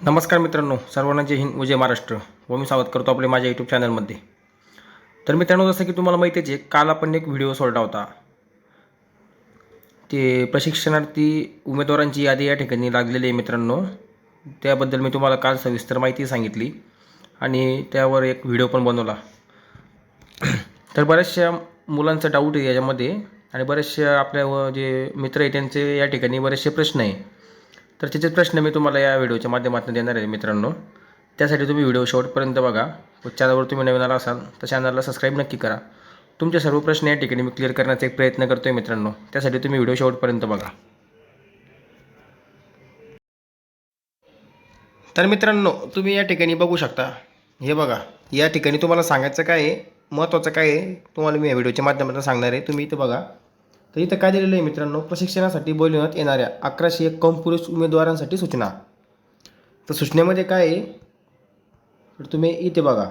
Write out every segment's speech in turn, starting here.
नमस्कार मित्रांनो सर्वांना जय हिंद जय महाराष्ट्र. व मी स्वागत करतो आपले माझ्या यूट्यूब चॅनलमध्ये तर मित्रांनो जसं की तुम्हाला माहितीच आहे काल आपण एक व्हिडिओ सोडला होता. ते प्रशिक्षणार्थी उमेदवारांची यादी या ठिकाणी लागलेली आहे मित्रांनो. त्याबद्दल मी तुम्हाला काल सविस्तर माहिती सांगितली आणि त्यावर एक व्हिडिओ पण बनवला. तर बऱ्याचशा मुलांचा डाऊट आहे याच्यामध्ये आणि बरेचसे आपल्या व जे मित्र आहे त्यांचे या ठिकाणी बरेचसे प्रश्न आहे. तर त्याचे प्रश्न मी तुम्हाला या व्हिडिओच्या माध्यमातून देणार आहे मित्रांनो. त्यासाठी तुम्ही व्हिडिओ शेवटपर्यंत बघा. व चॅनलवर तुम्ही नवीन आला असाल तर चॅनलला सबस्क्राईब नक्की करा. तुमचे सर्व प्रश्न या ठिकाणी मी क्लिअर करण्याचा एक प्रयत्न करतो आहे मित्रांनो. त्यासाठी तुम्ही व्हिडिओ शेवटपर्यंत बघा. तर मित्रांनो तुम्ही या ठिकाणी बघू शकता. हे बघा या ठिकाणी तुम्हाला सांगायचं काय आहे महत्त्वाचं काय आहे तुम्हाला मी या व्हिडिओच्या माध्यमातून सांगणार आहे. तुम्ही इथं बघा. तर इथं काय दिलेलं आहे मित्रांनो? प्रशिक्षणासाठी बोलवण्यात येणाऱ्या अकराशे एक कम पुरुष उमेदवारांसाठी सूचना. तर सूचनेमध्ये काय आहे? तर तुम्ही इथे बघा.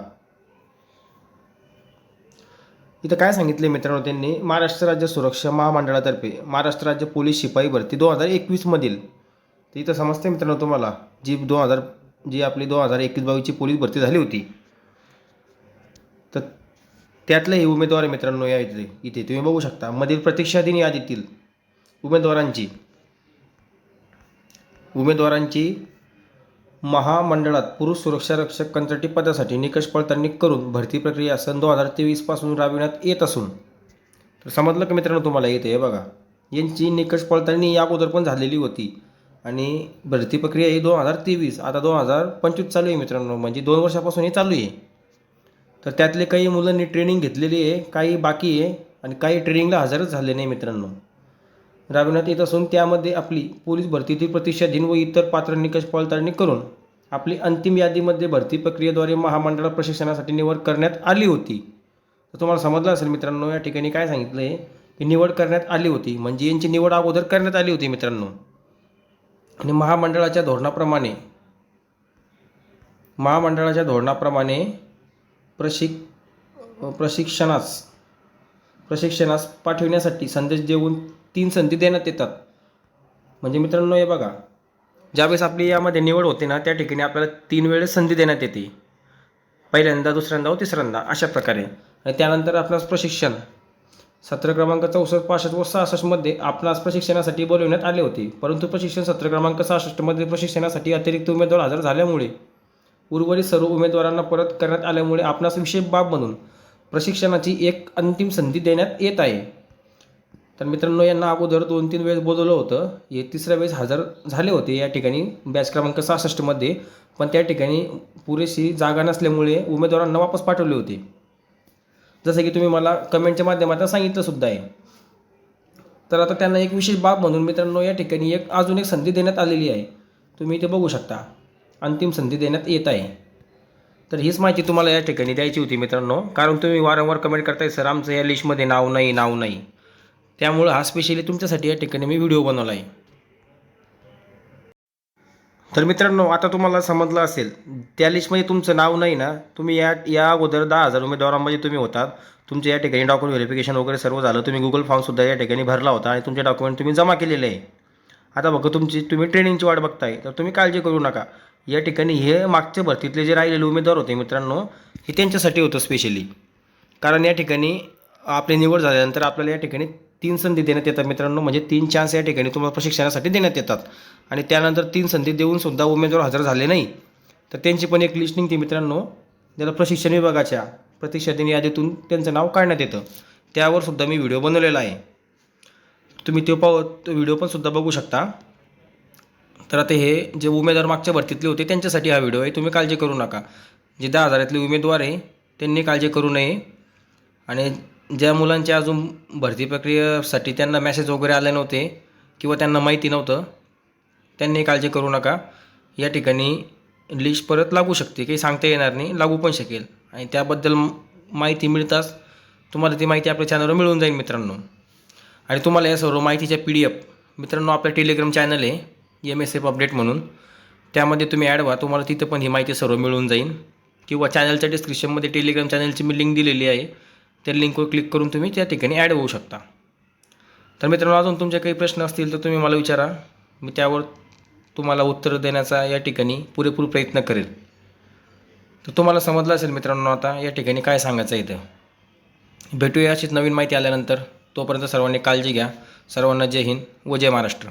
इथं काय सांगितले मित्रांनो त्यांनी? महाराष्ट्र राज्य सुरक्षा महामंडळातर्फे महाराष्ट्र राज्य पोलीस शिपाई भरती दोन हजार एकवीसमधील तर इथं समजते मित्रांनो तुम्हाला जी दोन हजार जी आपली दोन हजार एकवीस बावीसची पोलीस भरती झाली होती त्यातले हे उमेदवार आहे मित्रांनो या इथे इथे तुम्ही बघू शकता. मधील प्रतीक्षाधीन यादीतील उमेदवारांची. उमेदवारांची महामंडळात पुरुष सुरक्षा रक्षक कंत्राटी पदासाठी निकष पडताळणी करून भरती प्रक्रिया सन दोन हजार तेवीसपासून राबविण्यात येत असून. तर समजलं का मित्रांनो तुम्हाला येते हे बघा. यांची निकष पडताळणी या अगोदर पण झालेली होती. आणि भरती प्रक्रिया ही दोन हजार तेवीस आता दोन हजार पंचवीस चालू आहे मित्रांनो. म्हणजे दोन वर्षापासून हे चालू आहे. तर त्यातले काही मुलांनी ट्रेनिंग घेतलेली आहे काही बाकी आहे आणि काही ट्रेनिंगला हजरच झाले नाही मित्रांनो. राबविण्यात येत असून त्यामध्ये आपली पोलीस भरतीतील प्रतिष्ठा दिन व इतर पात्र निकष पडताळणी करून आपली अंतिम यादीमध्ये भरती प्रक्रियेद्वारे महामंडळ प्रशिक्षणासाठी निवड करण्यात आली होती. तर तुम्हाला समजलं असेल मित्रांनो या ठिकाणी काय सांगितलं आहे की निवड करण्यात आली होती. म्हणजे यांची निवड अगोदर करण्यात आली होती मित्रांनो. आणि महामंडळाच्या धोरणाप्रमाणे महामंडळाच्या धोरणाप्रमाणे प्रशिक प्रशिक्षणास प्रशिक्षणास पाठविण्यासाठी संदेश देऊन तीन संधी देण्यात येतात. म्हणजे मित्रांनो हे बघा. ज्यावेळेस आपली यामध्ये निवड होते ना त्या ठिकाणी आपल्याला तीन वेळेस संधी देण्यात येते. पहिल्यांदा दुसऱ्यांदा व तिसऱ्यांदा अशा प्रकारे. आणि त्यानंतर आपणास प्रशिक्षण. सत्र क्रमांक चौसष्ट पासष्ट व सहासष्टमध्ये आपणास प्रशिक्षणासाठी बोलवण्यात आले होते. परंतु प्रशिक्षण सत्र क्रमांक सहासष्टमध्ये प्रशिक्षणासाठी अतिरिक्त उमेदवार हजर झाल्यामुळे उर्वरित सर्व उमेदवारांना परत करण्यात आल्यामुळे आपणास विशेष बाब म्हणून प्रशिक्षणाची एक अंतिम संधी देण्यात येत आहे. तर मित्रांनो यांना अगोदर दोन तीन वेळेस बोलवलं होतं. हे तिसऱ्या वेळेस हजर झाले होते या ठिकाणी. बॅच क्रमांक सहासष्टमध्ये पण त्या ठिकाणी पुरेशी जागा नसल्यामुळे उमेदवारांना वापस पाठवले होते. जसं की तुम्ही मला कमेंटच्या माध्यमातून सांगितलं सुद्धा आहे. तर आता त्यांना एक विशेष बाब म्हणून मित्रांनो या ठिकाणी एक अजून एक संधी देण्यात आलेली आहे. तुम्ही इथे बघू शकता. अंतिम संधी देण्यात येत आहे. तर हीच माहिती तुम्हाला या ठिकाणी द्यायची होती मित्रांनो. कारण तुम्ही वारंवार कमेंट करताय सर आमचं या लिस्टमध्ये नाव नाही नाव नाही. त्यामुळं हा स्पेशली तुमच्यासाठी या ठिकाणी मी व्हिडिओ बनवला आहे. तर मित्रांनो आता तुम्हाला समजलं असेल त्या लिस्टमध्ये तुमचं नाव नाही ना तुम्ही या या अगोदर दहा हजार उमेदवारांमध्ये तुम्ही होतात. तुमच्या या ठिकाणी डॉक्युमेंट व्हेरिफिकेशन वगैरे सर्व झालं तुम्ही गुगल फॉर्मसुद्धा या ठिकाणी भरला होता आणि तुमचे डॉक्युमेंट तुम्ही जमा केलेले आहे. आता बघा तुमची तुम्ही ट्रेनिंगची वाट बघताय तर तुम्ही काळजी करू नका. या ठिकाणी हे मागच्या भरतीतले जे राहिलेले उमेदवार होते मित्रांनो हे त्यांच्यासाठी होतं स्पेशली कारण या ठिकाणी आपली निवड झाल्यानंतर आपल्याला या ठिकाणी तीन संधी देण्यात येतात मित्रांनो. म्हणजे तीन चान्स या ठिकाणी तुम्हाला प्रशिक्षणासाठी देण्यात येतात. आणि त्यानंतर तीन संधी देऊन सुद्धा उमेदवार हजर झाले नाही. तर त्यांची पण एक लिस्ट निघते मित्रांनो ज्याला प्रशिक्षण विभागाच्या प्रतिष्ठादिनी यादीतून त्यांचं नाव काढण्यात येतं. त्यावर सुद्धा मी व्हिडिओ बनवलेला आहे. तुम्ही तो पाहू तो व्हिडिओ पण सुद्धा बघू शकता. तर आता हे जे उमेदवार मागच्या भरतीतले होते त्यांच्यासाठी हा व्हिडिओ आहे. तुम्ही काळजी करू नका. जे दहा हजारातले उमेदवार आहे त्यांनी काळजी करू नये. आणि ज्या मुलांच्या अजून भरती प्रक्रियेसाठी त्यांना मेसेज वगैरे आले नव्हते किंवा त्यांना माहिती नव्हतं त्यांनी काळजी करू नका. या ठिकाणी लिस्ट परत लागू शकते. काही सांगता येणार नाही लागू पण शकेल. आणि त्याबद्दल माहिती मिळताच तुम्हाला ती माहिती आपल्या चॅनलवर मिळून जाईल मित्रांनो. आणि तुम्हाला या सर्व माहितीच्या पी डी एफ मित्रांनो आपलं टेलिग्राम चॅनल आहे. एम एस एफ अपडेट म्हणून. त्यामध्ये तुम्ही ॲड व्हा तुम्हाला तिथं पण ही माहिती सर्व मिळून जाईल. किंवा चॅनलच्या डिस्क्रिप्शनमध्ये टेलिग्राम चॅनलची मी लिंक दिलेली आहे. त्या लिंकवर क्लिक करून तुम्ही त्या ठिकाणी ॲड होऊ शकता. तर मित्रांनो अजून तुमचे काही प्रश्न असतील तर तुम्ही मला विचारा. मी त्यावर तुम्हाला उत्तर देण्याचा या ठिकाणी पुरेपूर प्रयत्न करेल. तर तुम्हाला समजलं असेल मित्रांनो आता या ठिकाणी काय सांगायचं इथं. भेटूया अशीच नवीन माहिती आल्यानंतर. तोपर्यंत सर्वांनी काळजी घ्या. सर्वांना जय हिंद व जय महाराष्ट्र.